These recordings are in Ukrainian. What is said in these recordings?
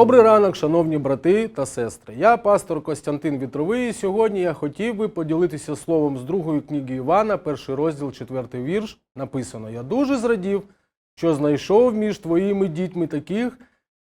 Добрий ранок, шановні брати та сестри. Я пастор Костянтин Вітровий. І сьогодні я хотів би поділитися словом з другої книги Івана, перший розділ, четвертий вірш. Написано: Я дуже зрадів, що знайшов між твоїми дітьми таких,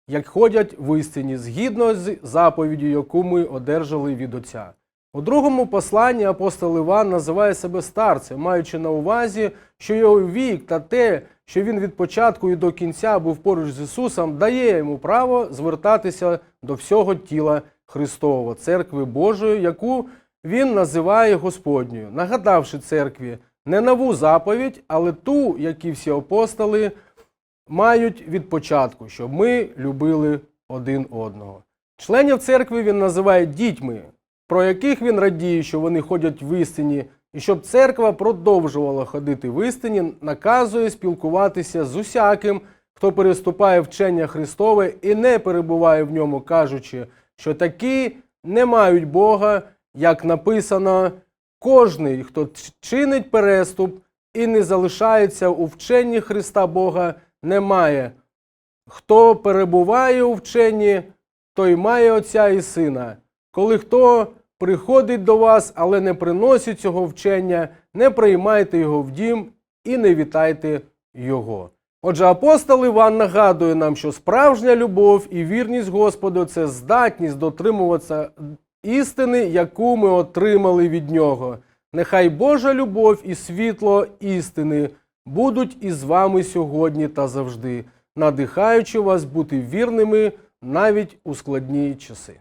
як ходять в істині, згідно з заповіддю, яку ми одержали від Отця. У другому посланні апостол Іван називає себе старцем, маючи на увазі, що його вік та те, що він від початку і до кінця був поруч з Ісусом, дає йому право звертатися до всього тіла Христового, церкви Божої, яку він називає Господньою, нагадавши церкві не нову заповідь, але ту, які всі апостоли мають від початку, щоб ми любили один одного. Членів церкви він називає дітьми, про яких він радіє, що вони ходять в істині, і щоб церква продовжувала ходити в істині, наказує спілкуватися з усяким, хто переступає вчення Христове і не перебуває в ньому, кажучи, що такі не мають Бога, як написано, кожний, хто чинить переступ і не залишається у вченні Христа Бога, не має. Хто перебуває у вченні, той має Отця і Сина. Коли хто приходить до вас, але не приносить цього вчення, не приймайте його в дім і не вітайте його. Отже, апостол Іван нагадує нам, що справжня любов і вірність Господу це здатність дотримуватися істини, яку ми отримали від нього. Нехай Божа любов і світло істини будуть із вами сьогодні та завжди, надихаючи вас бути вірними навіть у складні часи.